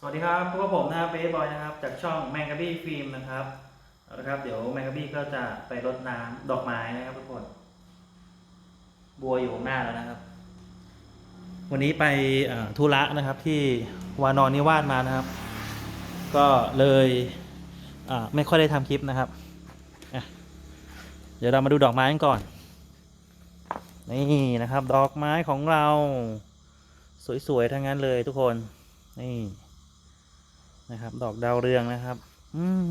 สวัสดีครับพวกบผมนะครับเบสบอยนะครับ จากช่องแมงกะบี้ฟิล์มนะครับเอาละครับเดี๋ยวแมงกะบี้ก็จะไปรดน้ำดอกไม้นะครับทุกคน บัวอยู่ข้างหน้าแล้วนะครับ วันนี้ไปเอ่อธุระนะครับที่วานอนนิวาสมานะครับ ก็เลยอ่าไม่ค่อยได้ทำคลิปนะครับอะเดี๋ยวเรามาดูดอกไม้กันก่อน นี่นะครับ ดอกไม้ของเรา สวยๆทั้งนั้นเลยทุกคน นี่ นะครับ ดอกดาวเรืองนะครับ อืม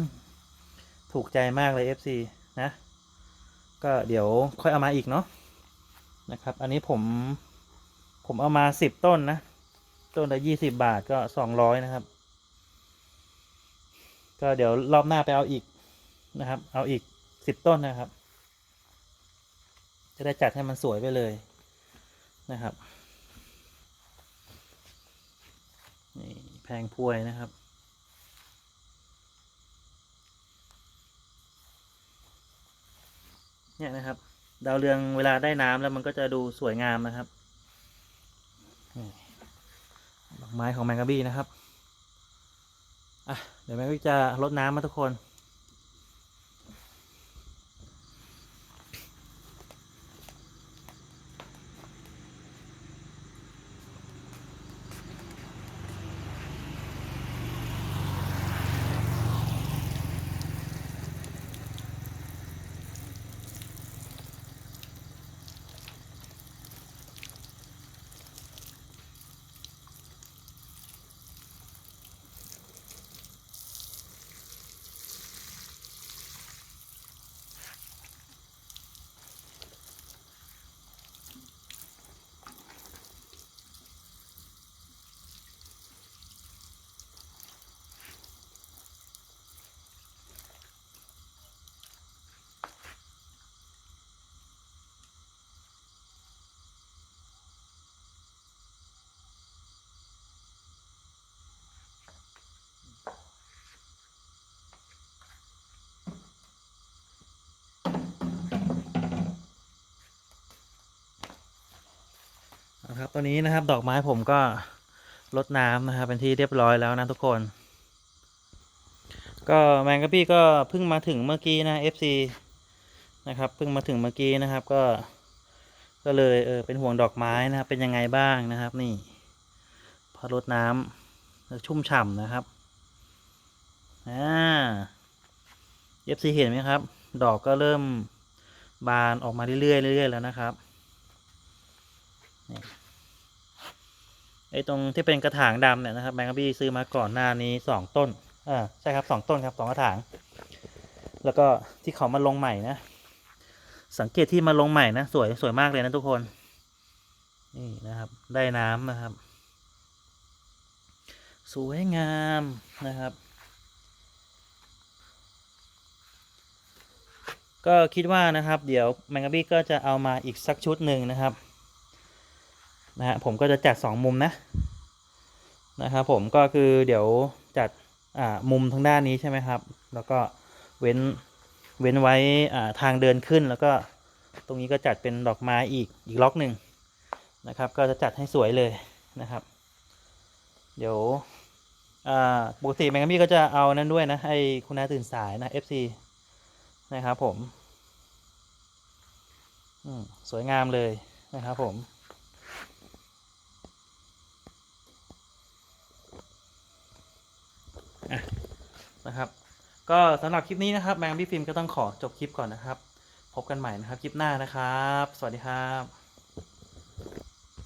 ถูกใจมากเลย FC นะ ก็เดี๋ยวค่อยเอามาอีกเนาะนะครับ อันนี้ผมผมเอามาสิบต้นนะ ต้นละยี่สิบบาทก็สองร้อยนะครับ ก็เดี๋ยวรอบหน้าไปเอาอีกนะครับ เอาอีกสิบต้นนะครับ จะได้จัดให้มันสวยไปเลยนะครับนี่แพงพวยนะครับ เนี่ยนะครับ ดาวเรืองเวลาได้น้ำแล้วมันก็จะดูสวยงามนะครับดอกไม้ของแมงกะบี้นะครับอะเดี๋ยวแมงกะบี้จะรดน้ำมาทุกคน ครับตอนนี้นะครับ ดอกไม้ผมก็รดน้ำนะครับ เป็นที่เรียบร้อยแล้วนะทุกคน ก็แมงกะพี่ก็เพิ่งมาถึงเมื่อกี้นะ FC นะครับเพิ่งมาถึงเมื่อกี้นะครับ ก็ ก็เลยเออเป็นห่วงดอกไม้นะครับ เป็นยังไงบ้างนะครับ นี่ พอรดน้ำแล้วชุ่มฉ่ำนะครับอ่า FC เห็นไหมครับ ดอกก็เริ่มบานออกมาเรื่อยๆเรื่อยๆแล้วนะครับ ไอ้ตรงที่เป็นกระถางดำเนี่ยนะครับแมงกะบี้ซื้อมาก่อนหน้านี้สองต้นอ่าใช่ครับสองต้นครับสองกระถาง แล้วก็ที่เขามาลงใหม่นะ สังเกตที่มาลงใหม่นะ สวยสวยมากเลยนะทุกคน นี่นะครับ ได้น้ำนะครับ สวยงามนะครับ ก็คิดว่านะครับ เดี๋ยวแมงกะบี้ก็จะเอามาอีกสักชุดหนึ่งนะครับ นะฮะผมก็จะจัดสองมุมนะนะครับผมก็คือเดี๋ยวจัดอ่ามุมทางด้านนี้ใช่ไหมครับ แล้วก็เว้นเว้นไว้อ่าทางเดินขึ้นแล้วก็ตรงนี้ก็จัดเป็นดอกไม้อีกอีกล็อกหนึ่งนะครับ ก็จะจัดให้สวยเลยนะครับ เดี๋ยวอ่าปกติแมงกะมี่ก็จะเอานั้นด้วยนะให้คุณน้าตื่นสายนะ FC นะครับผมอืมสวยงามเลยนะครับผม นะครับ ก็สำหรับคลิปนี้นะครับแมงพี่ฟิล์มก็ต้องขอจบคลิปก่อนนะครับ พบกันใหม่นะครับคลิปหน้านะครับ สวัสดีครับ